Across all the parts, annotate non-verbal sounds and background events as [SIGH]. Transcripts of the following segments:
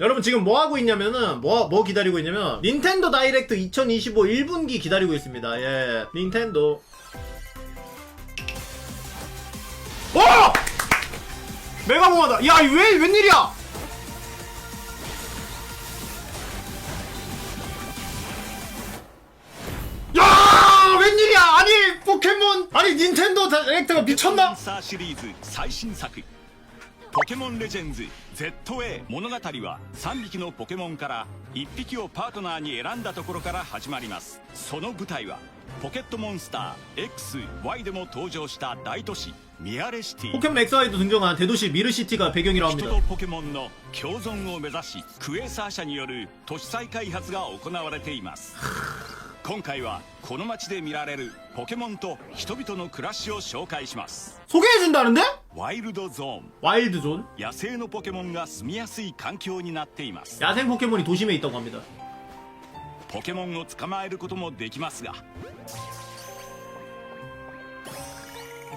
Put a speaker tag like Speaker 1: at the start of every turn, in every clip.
Speaker 1: 여러분 지금 뭐 하고 있냐면은 뭐 뭐 기다리고 있냐면 닌텐도 다이렉트 2025 1분기 기다리고 있습니다. 예, 닌텐도. 오! 메가봉하다. 야, 이왜 웬일이야? 야, 웬일이야? 아니 포켓몬, 아니 닌텐도 다이렉트가 미쳤나?
Speaker 2: サーシリーズ最新作 ポケモンレジェンズ ZA 物語は3匹のポケモンから1匹をパートナーに選んだところから始まりますその舞台はポケットモンスター XY でも登場した大都市ミアレシティ
Speaker 1: 포켓몬 엑스와이도 등장한 대도시 미르시티가 배경이라고
Speaker 2: 人
Speaker 1: 합니다.
Speaker 2: とポケモンの共存を目指しクエーサー社による都市再開発が行われています今回はこの街で見られるポケモンと人々の暮らしを紹介します
Speaker 1: 소개해준다는데?
Speaker 2: ワイルドゾーン
Speaker 1: 와일드 존.
Speaker 2: 野生のポケモンが住みやすい環境になっています
Speaker 1: 야생 포켓몬이 도심에 있다고 합니다.
Speaker 2: ポケモンを捕まえることもできますが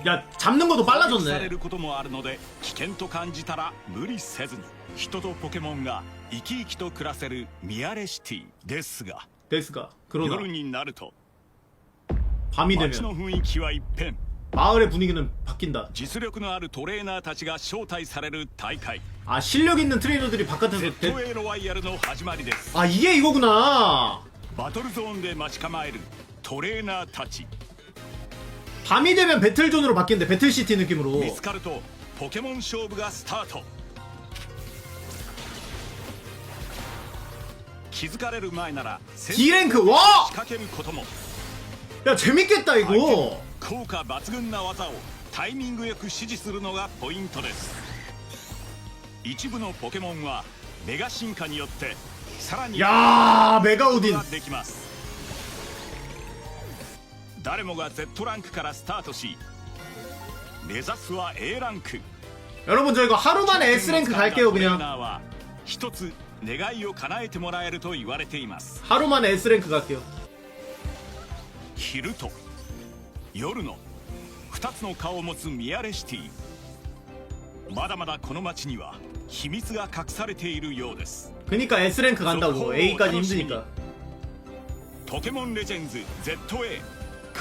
Speaker 1: 야, 잡는 것도
Speaker 2: され
Speaker 1: 빨라졌네.
Speaker 2: ることもあるので危険と感じたら無理せずに人とポケモンが生き生きと暮らせるミアレシティですが
Speaker 1: 데스가. 그러나
Speaker 2: 夜になると
Speaker 1: 밤이
Speaker 2: 街の
Speaker 1: 되면
Speaker 2: 雰囲気は一変
Speaker 1: 마을의 분위기는 바뀐다.
Speaker 2: 実力のあるトレーナーたちが招待される大会
Speaker 1: 아, 실력 있는 트레이너들이 바깥에서 데...
Speaker 2: ZA ロワイヤルの始まりです
Speaker 1: 아, 이게 이거구나.
Speaker 2: バトルゾーンで待ち構えるトレーナーたち
Speaker 1: 밤이 되면 배틀존으로 바뀌는데 배틀시티 느낌으로.
Speaker 2: 見つかるとポケモン勝負がスタート気づかれる前なら
Speaker 1: D 랭크 와!
Speaker 2: 仕掛けることも
Speaker 1: 야, 재밌겠다
Speaker 2: 相手
Speaker 1: 이거.
Speaker 2: 効果抜群な技をタイミングよく指示するのがポイントです一部のポケモンはメガ進化によってさらに
Speaker 1: やーメガオ
Speaker 2: ディンできます誰もが Z ランクからスタートし目指すは A ランク
Speaker 1: 여러분 저희가 하루만에 S 랭크 갈게요 그 냥.
Speaker 2: 1つ願いを叶えてもらえると言われています。
Speaker 1: 하루만에 S 랭크 갈게 요.
Speaker 2: 昼と夜の2つの顔を持つミアレシティまだまだこの街には秘密が隠されているようです
Speaker 1: 그니까 S 랭크 간다고.
Speaker 2: 저-
Speaker 1: A까지
Speaker 2: 어,
Speaker 1: 힘드니까.
Speaker 2: ポケモンレジェ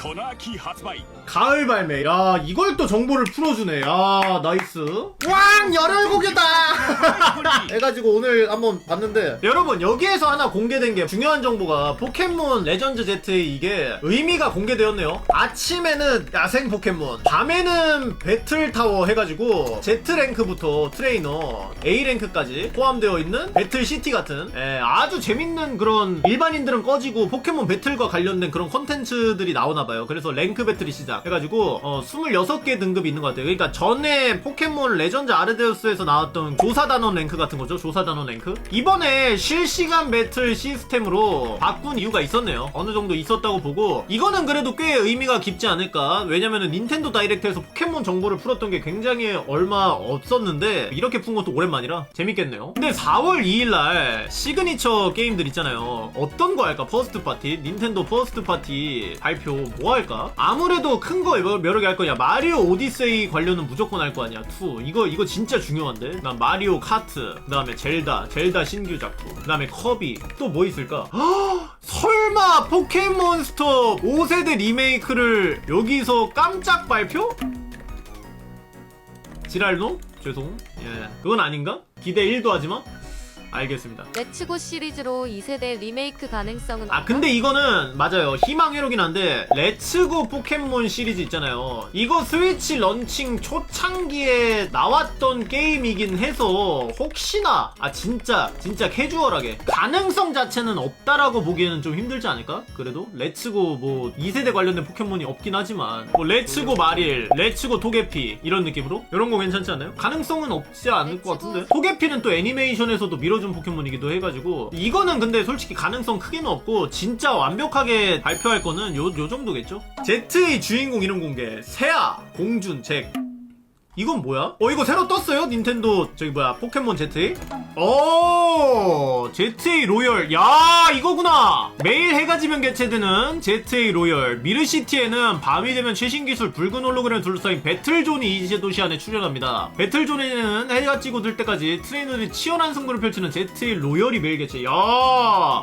Speaker 2: 전화기 하스바이
Speaker 1: 가을 발매. 야, 이걸 또 정보를 풀어주네. 야, 나이스. 왕! 열혈곡이다! [LAUGHS] [LAUGHS] 해가지고 오늘 한번 봤는데. 여러분, 여기에서 하나 공개된 게 중요한 정보가 포켓몬 레전드 Z의 이게 의미가 공개되었네요. 아침에는 야생 포켓몬, 밤에는 배틀타워 해가지고 Z랭크부터 트레이너, A랭크까지 포함되어 있는 배틀시티 같은 예, 아주 재밌는 그런 일반인들은 꺼지고 포켓몬 배틀과 관련된 그런 컨텐츠들이 나오나봐요. 그래서 랭크 배틀이 시작. 해가지고 어, 26개 등급이 있는 것 같아요. 그러니까 전에 포켓몬 레전드 아르데우스에서 나왔던 조사단원 랭크 같은 거죠. 조사단원 랭크. 이번에 실시간 배틀 시스템으로 바꾼 이유가 있었네요. 어느 정도 있었다고 보고 이거는 그래도 꽤 의미가 깊지 않을까. 왜냐면은 닌텐도 다이렉트에서 포켓몬 정보를 풀었던 게 굉장히 얼마 없었는데 이렇게 푼 것도 오랜만이라 재밌겠네요. 근데 4월 2일날 시그니처 게임들 있잖아요. 어떤 거 할까? 퍼스트 파티, 닌텐도 퍼스트 파티 발표 뭐 할까? 아무래도 큰 거 여러 개 할 거냐? 마리오 오디세이 관련은 무조건 할 거 아니야? 2 이거 이거 진짜 중요한데. 그다음 마리오 카트, 그다음에 젤다, 젤다 신규 작품, 그다음에 커비 또 뭐 있을까? 헉, [GASPS] 설마 포켓몬스터 5세대 리메이크를 여기서 깜짝 발표? 지랄노? 죄송. 예. 그건 아닌가? 기대 1도 하지 마? 알겠습니다.
Speaker 3: 레츠고 시리즈로 2세대 리메이크 가능성은
Speaker 1: 아 근데 이거는 맞아요 희망 회로긴 한데 레츠고 포켓몬 시리즈 있잖아요 이거 스위치 런칭 초창기에 나왔던 게임이긴 해서 혹시나 아 진짜 진짜 캐주얼하게 가능성 자체는 없다라고 보기에는 좀 힘들지 않을까? 그래도 레츠고 뭐 2세대 관련된 포켓몬이 없긴 하지만 뭐 레츠고 마릴 레츠고 토게피 이런 느낌으로 이런 거 괜찮지 않나요? 가능성은 없지 않을 것 같은데 토게피는 또 애니메이션에서도 밀어 준 포켓몬이기도 해가지고 이거는 근데 솔직히 가능성 크게는 없고 진짜 완벽하게 발표할 거는 요, 요 정도겠죠? Z의 주인공 이름 공개 세아 공준 잭 이건 뭐야? 어 이거 새로 떴어요? 닌텐도 저기 뭐야 포켓몬 ZA? 오 ZA 로열 야 이거구나 매일 해가 지면 개최되는 ZA 로열 미르시티에는 밤이 되면 최신 기술 붉은 홀로그램 둘러싸인 배틀존이 이제 도시 안에 출연합니다 배틀존에는 해가 지고 들 때까지 트레이너들이 치열한 승부를 펼치는 ZA 로열이 매일 개최 야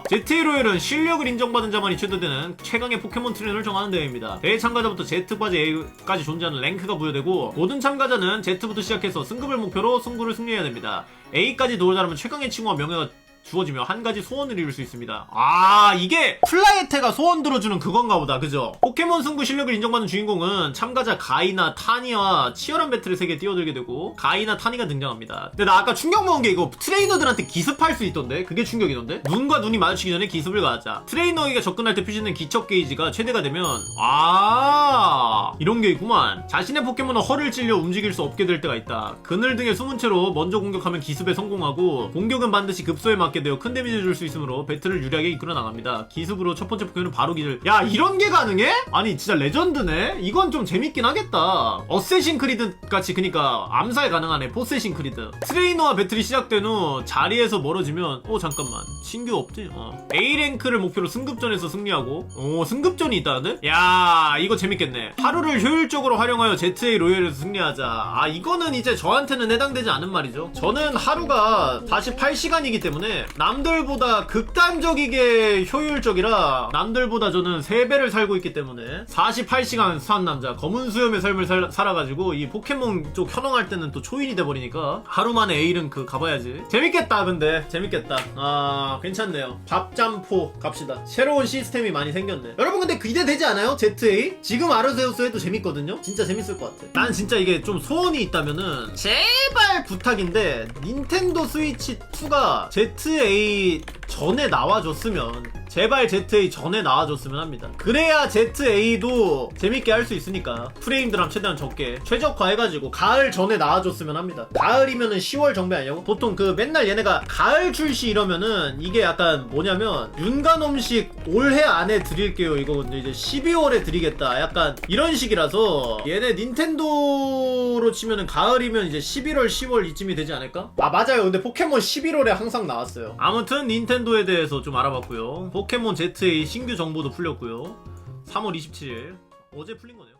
Speaker 1: ZA 로열은 실력을 인정받은 자만이 최대되는 최강의 포켓몬 트레이너를 정하는 대회입니다 대회 참가자부터 Z까지 A까지 존재하는 랭크가 부여되고 모든 참가자는 Z부터 시작해서 승급을 목표로 승부를 승리해야 됩니다. A까지 도달하면 최강의 칭호와 명예가 주어지며 한 가지 소원을 이룰 수 있습니다. 아 이게 플라이테가 소원 들어주는 그건가 보다 그죠? 포케몬 승부 실력을 인정받는 주인공은 참가자 가이나 타니와 치열한 배틀의 세계에 뛰어들게 되고 가이나 타니가 등장합니다. 근데 나 아까 충격 먹은 게 이거 트레이너들한테 기습할 수 있던데 그게 충격이던데? 눈과 눈이 마주치기 전에 기습을 가하자. 트레이너에게 접근할 때 표시되는 기척 게이지가 최대가 되면 아 이런 게 있구만. 자신의 포켓몬은 허를 찔려 움직일 수 없게 될 때가 있다. 그늘 등에 숨은 채로 먼저 공격하면 기습에 성공하고 공격은 반드시 급소에 맞게 되어 큰 데미지를 줄 수 있으므로 배틀을 유리하게 이끌어 나갑니다. 기습으로 첫 번째 포켓몬은 바로 기절. 야 이런 게 가능해? 아니 진짜 레전드네. 이건 좀 재밌긴 하겠다. 어쌔신 크리드 같이 그니까 암살 가능하네. 포세신 크리드. 트레이너와 배틀이 시작된 후 자리에서 멀어지면 어 잠깐만 신규 없지? 어. A 랭크를 목표로 승급전에서 승리하고 오 승급전이 있다는데? 야 이거 재밌겠네. 하루를 효율적으로 활용하여 ZA 로열에서 승리하자. 아 이거는 이제 저한테는 해당되지 않은 말이죠. 저는 하루가 48시간이기 때문에 남들보다 극단적이게 효율적이라 남들보다 저는 3배를 살고 있기 때문에 48시간 산 남자 검은 수염의 삶을 살, 살아가지고 이 포켓몬 쪽 현황할 때는 또 초인이 돼버리니까 하루 만에 A랭크 가봐야지. 재밌겠다 근데. 재밌겠다. 아 괜찮네요. 밥짬포 갑시다. 새로운 시스템이 많이 생겼네. 여러분 근데 기대되지 않아요? ZA? 지금 아르세우스 해도 재밌거든요? 진짜 재밌을 것 같아. 난 진짜 이게 좀 소원이 있다면은 제발 부탁인데 닌텐도 스위치 2가 ZA 전에 나와줬으면 제발 ZA 전에 나와줬으면 합니다. 그래야 ZA도 재밌게 할 수 있으니까 프레임드랑 최대한 적게 최적화해가지고 가을 전에 나와줬으면 합니다. 가을이면은 10월 정배 아니냐고? 보통 그 맨날 얘네가 가을 출시 이러면은 이게 약간 뭐냐면 윤가놈식 올해 안에 드릴게요 이거 근데 이제 12월에 드리겠다 약간 이런 식이라서 얘네 닌텐도로 치면은 가을이면 이제 11월 10월 이쯤이 되지 않을까? 아 맞아요 근데 포켓몬 11월에 항상 나왔어요 아무튼 닌텐도 에 대해서 좀 알아봤고요. 포켓몬 ZA 신규 정보도 풀렸고요. 3월 27일. 어제 풀린 거네요